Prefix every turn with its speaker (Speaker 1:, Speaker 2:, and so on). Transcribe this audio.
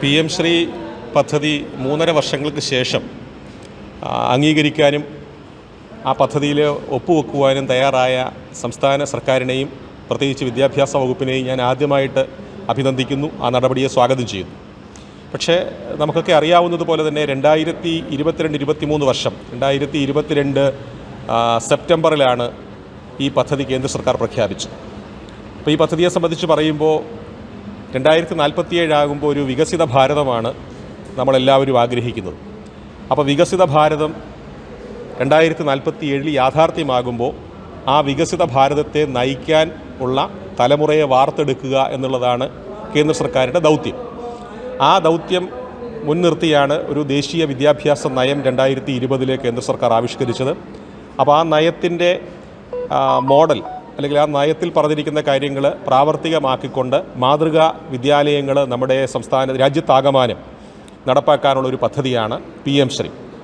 Speaker 1: P M Shri പദ്ധതി മൂന്നര വർഷങ്ങൾക്ക് ശേഷം അംഗീകരിക്കാനും ആ പദ്ധതിയിൽ ഒപ്പുവെക്കുവാനും തയ്യാറായ സംസ്ഥാന സർക്കാരിനെയും പ്രത്യേകിച്ച് വിദ്യാഭ്യാസ വകുപ്പിനെയും ഞാൻ ആദ്യമായിട്ട് അഭിനന്ദിക്കുന്നു ആ നടപടിയെ സ്വാഗതം ചെയ്യുന്നു. പക്ഷേ നമുക്കൊക്കെ അറിയാവുന്നതുപോലെ തന്നെ രണ്ടായിരത്തി ഇരുപത്തിരണ്ട് ഇരുപത്തിമൂന്ന് വർഷം രണ്ടായിരത്തി ഇരുപത്തിരണ്ട് സെപ്റ്റംബറിലാണ് ഈ പദ്ധതി കേന്ദ്ര സർക്കാർ പ്രഖ്യാപിച്ചത്. അപ്പോൾ ഈ പദ്ധതിയെ സംബന്ധിച്ച് പറയുമ്പോൾ രണ്ടായിരത്തി നാൽപ്പത്തിയേഴാകുമ്പോൾ ഒരു വികസിത ഭാരതമാണ് നമ്മളെല്ലാവരും ആഗ്രഹിക്കുന്നത്. അപ്പോൾ വികസിത ഭാരതം രണ്ടായിരത്തി നാൽപ്പത്തി ഏഴിൽ യാഥാർത്ഥ്യമാകുമ്പോൾ ആ വികസിത ഭാരതത്തെ നയിക്കാൻ ഉള്ള തലമുറയെ വാർത്തെടുക്കുക എന്നുള്ളതാണ് കേന്ദ്ര സർക്കാരിന്റെ ദൗത്യം. ആ ദൗത്യം മുൻനിർത്തിയാണ് ഒരു ദേശീയ വിദ്യാഭ്യാസ നയം രണ്ടായിരത്തി ഇരുപതിലെ കേന്ദ്ര സർക്കാർ ആവിഷ്കരിച്ചത്. അപ്പോൾ ആ നയത്തിന്റെ മോഡൽ അല്ലെങ്കിൽ ആ നയത്തിൽ പറഞ്ഞിരിക്കുന്ന കാര്യങ്ങൾ പ്രാവർത്തികമാക്കിക്കൊണ്ട് മാതൃകാ വിദ്യാലയങ്ങൾ നമ്മുടെ സംസ്ഥാന രാജ്യത്താകമാനം നടപ്പാക്കാനുള്ള ഒരു പദ്ധതിയാണ് പി എം ശ്രീ.